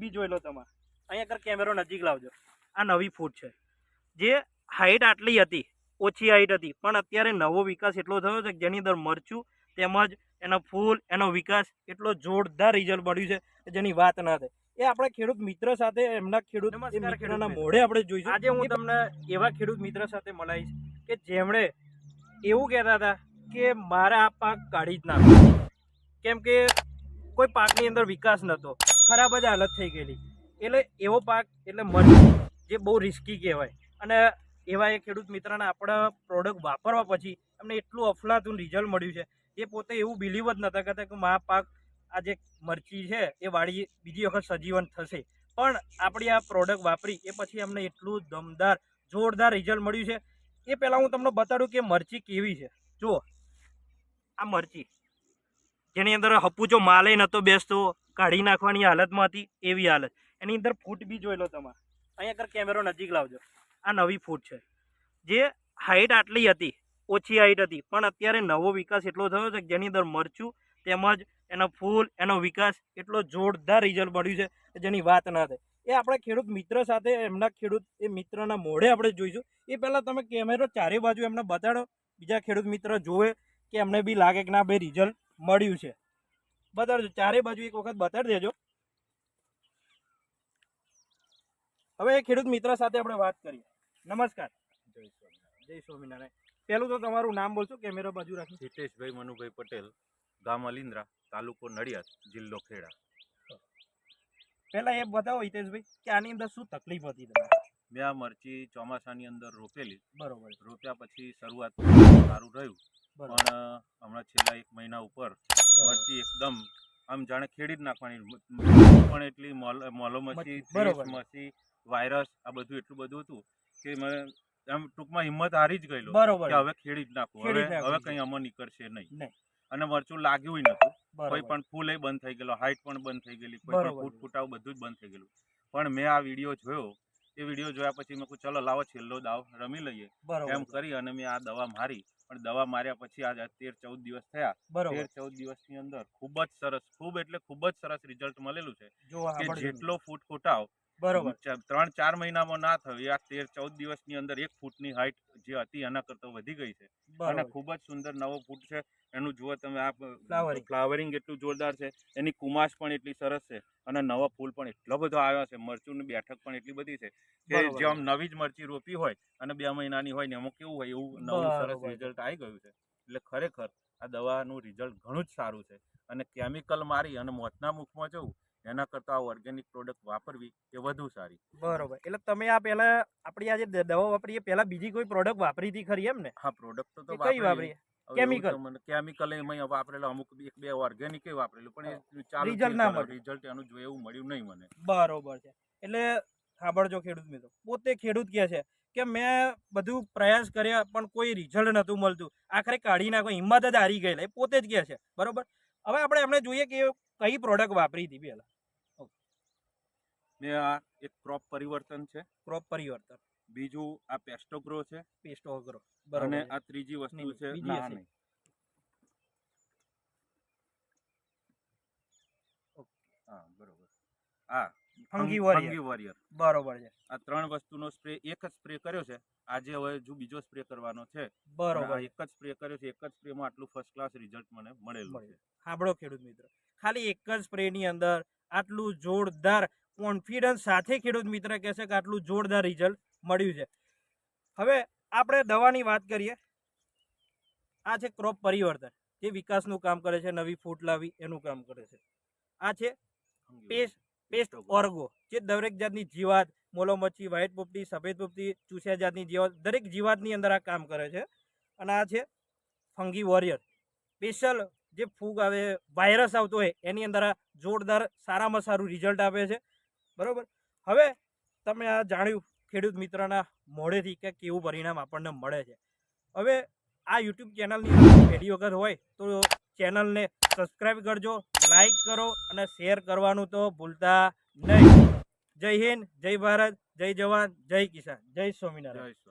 બી જોઈ લો તમે. અહીંયા કર કેમેરો નજીક લાવજો. આ નવી ફૂટ છે. જે હાઈટ આટલી હતી ઓછી હાઈટ હતી પણ અત્યારે નવો વિકાસ એટલો થયો છે કે જેની અંદર મરચું તેમજ એનો ફૂલ એનો વિકાસ એટલો જોરદાર રિઝલ્ટ મળ્યું છે કે જેની વાત ના થાય. એ આપણે ખેડૂત મિત્ર સાથે એમના ખેડૂત મિત્રના મોઢે આપણે જોઈશું. આજે હું તમને એવા ખેડૂત મિત્ર સાથે મળાઈશ કે જેમણે એવું કહેતા હતા કે મારા આ પાક કાઢી જ નાખો. કેમ કે કોઈ પાકની અંદર વિકાસ નહોતો ખરાબ જ હાલત થઈ ગયેલી. એટલે એવો પાક એટલે મરી જે બહુ રિસ્કી કહેવાય. અને એવા એ ખેડૂત મિત્રના આપણા પ્રોડક્ટ વાપરવા પછી એમને એટલું અફલાતું રિઝલ્ટ મળ્યું છે એ પોતે એવું બિલીવ જ નતા કરતા કે મા પાક આ જે મરચી છે, એ વાળી બીજી વખત સજીવન થશે. પણ આપણી આ પ્રોડક્ટ વાપરી, એ પછી અમને એટલું દમદાર, જોરદાર રિઝલ્ટ મળ્યું છે. એ પહેલાં હું તમને બતાડું કે મરચી કેવી છે. જુઓ. આ મરચી. જેની અંદર હપુચો માલે નહોતો બેસતો કાઢી નાખવાની હાલતમાં હતી, એવી હાલત. એની અંદર ફૂટ બી જોઈ લો તમે અહીંયા આગળ કેમેરો નજીક લાવજો. આ નવી ફૂટ છે. જે હાઈટ આટલી હતી, ઓછી હાઈટ હતી, પણ અત્યારે નવો વિકાસ એટલો થયો છે જેની અંદર મરચું તેમજ એનો ફૂલ, એનો વિકાસ એટલો જોરદાર રિઝલ્ટ મળ્યું છે જેની વાત ના થાય. એ આપણે ખેડૂત મિત્ર સાથે, એમના ખેડૂત, એ મિત્રના મોઢે આપણે જોઈશું. એ પહેલાં તમે કેમેરો ચારે બાજુ એમને બતાડો. બીજા ખેડૂત મિત્ર જોવે કે એમને બી લાગે કે ના ભાઈ રિઝલ્ટ મળ્યું છે. બતાડજો ચારે બાજુ એક વખત બતાડી દેજો. હવે એ ખેડૂત મિત્ર સાથે આપણે વાત કરીએ. નમસ્કાર. જય સ્વામિનારાયણ. પહેલું તો તમારું નામ બોલશો કેમેરા બાજુ રાખી હિતેશભાઈ મનુભાઈ પટેલ ગામ અલિન્દ્રા તાલુકો નડિયાદ જિલ્લો ખેડા. પહેલાં એ બતાવો હિતેશભાઈ કે આની અંદર શું તકલીફ હતી તમને? મેં આ મરચી ચોમાસાની અંદર રોપેલી. બરોબર. રોપ્યા પછી શરૂઆત સારું રહ્યું. પણ હમણાં છેલ્લા એક મહિના ઉપર. મરચી એકદમ આમ જાણે ખેડી જ નાખવાની. પણ એટલી મોલ મચી મચી, વાયરસ આ બધું એટલું બધું હતું કે મને આમ ટૂંકમાં હિંમત હારી જ ગયેલો બરોબર. કે હવે ખેડી જ નાખવું હવે હવે કઈ અમર નીકળશે નહીં. અને મરચું લાગ્યું નતું કોઈ પણ ફૂલ બંધ થઈ ગયેલો હાઈટ પણ બંધ થઈ ગયેલી કોઈ પણ. ફૂટ ફૂટાવ બધું જ બંધ થઈ ગયેલું. પણ મેં આ વીડિયો જોયો એ વીડિયો જોયા પછી મેં કહ્યું ચલો લાવો છેલ્લો દાવ રમી લઈએ. એમ કરી અને મેં આ દવા મારી. પણ દવા માર્યા પછી આજ તેર ચૌદ દિવસ થયા. તેર ચૌદ દિવસની અંદર ખૂબ જ સરસ ખૂબ એટલે ખૂબ જ સરસ રિઝલ્ટ મળેલું છે કે જેટલો ફૂટ ફૂટાવ બરોબર. ત્રણ ચાર મહિનામાં ના થયું. આ તેર ચૌદ દિવસની અંદર એક ફૂટની હાઈટ જે હતી એના કરતાં વધી ગઈ છે. અને ખૂબ જ સુંદર નવો ફૂટ છે. એનું જુઓ તમે આ ફ્લાવરિંગ એટલું જોરદાર છે. એની કુમાશ પણ એટલી સરસ છે. અને નવા ફૂલ પણ એટલો બધો આવ્યો છે. મરચુંની બેઠક પણ એટલી બધી છે કે. જે આમ નવી જ મરચી રોપી હોય અને બે મહિનાની હોય ને એમાં કેવું હોય એવું નવું સરસ રિઝલ્ટ આવી ગયું છે. એટલે ખરેખર આ દવાનું રિઝલ્ટ ઘણું જ સારું છે. અને કેમિકલ મારી અને મોતના મુખમાં જવું એના કરતાં ઓર્ગેનિક પ્રોડક્ટ વાપરવી એ વધુ સારી. બરોબર. એટલે તમે આ પહેલા આપણી આ જે દવા વાપરીએ પહેલા બીજી કોઈ પ્રોડક્ટ વાપરી હતી ખરી એમ ને? હા પ્રોડક્ટ તો કઈ વાપરી. કેમિકલ કેમિકલ એમાં વાપરેલો અમુક એક બે ઓર્ગેનિક વાપરેલું પણ ચાલુ Result ના મળ્યું. રિઝલ્ટ એનું જોઈએ એવું મળ્યું નહીં મને. બરોબર છે. એટલે સાંભળજો ખેડૂત મિત્રો. પોતે ખેડૂત કહે છે કે મેં બધું પ્રયાસ કર્યા પણ કોઈ રિઝલ્ટ નહોતું મળતું. આખરે કાઢી નાખો હિંમત જ હારી ગયેલા. એ પોતે જ કહે છે. બરોબર? હવે આપણે એમને જોઈએ કે કઈ પ્રોડક્ટ વાપરી હતી પહેલા. ને આ એક ક્રોપ પરિવર્તન છે. ક્રોપ પરિવર્તન. બીજું આ પેસ્ટોગ્રો છે. પેસ્ટોગ્રો અને આ ત્રીજી વસ્તુ છે બીજી ના હશે. નહીં હા બરોબર. warrior. Fungi warrior. બરોબર છે. આ ત્રણ વસ્તુનો સ્પ્રે એક જ સ્પ્રે કર્યો છે. આજે હવે જો બીજો સ્પ્રે કરવાનો છે બરોબર. એક જ સ્પ્રે કર્યો છે એક જ સ્પ્રેમાં આટલું ફર્સ્ટ ક્લાસ રિઝલ્ટ મને મળેલું છે. સાંભળો ખેડૂત મિત્ર ખાલી એક જ સ્પ્રેની અંદર આટલું જોરદાર કોન્ફિડન્સ સાથે ખેડૂત મિત્ર કહેશે કે આટલું જોરદાર રિઝલ્ટ મળ્યું છે. હવે આપણે દવાની વાત કરીએ. આ છે ક્રોપ પરિવર્તન જે વિકાસનું કામ કરે છે નવી ફૂટ લાવી એનું કામ કરે છે. આ છે પેસ્ટ પેસ્ટ ઓર્ગો જે દરેક જાતની જીવાત મોલો મચ્છી વ્હાઇટ પોપટી સફેદ પોપટી ચૂસ્યા જાતની જીવાત દરેક જીવાતની અંદર આ કામ કરે છે. અને આ છે ફંગી વોરિયર. સ્પેશિયલ જે ફૂગ આવે, વાયરસ આવતો હોય, એની અંદર આ જોરદાર, સારામાં સારું રિઝલ્ટ આપે છે. બરાબર? હવે તમે આ જાણ્યું ખેડૂત મિત્રના મોઢેથી કે કેવું પરિણામ આપણને મળે છે. હવે આ યુટ્યુબ ચેનલની પહેલી વખત હોય તો ચેનલને સબસ્ક્રાઈબ કરજો, લાઈક કરો અને શેર કરવાનું તો ભૂલતા નહીં. જય હિન્દ જય ભારત જય જવાન જય કિસાન જય સ્વામિનારાયણ.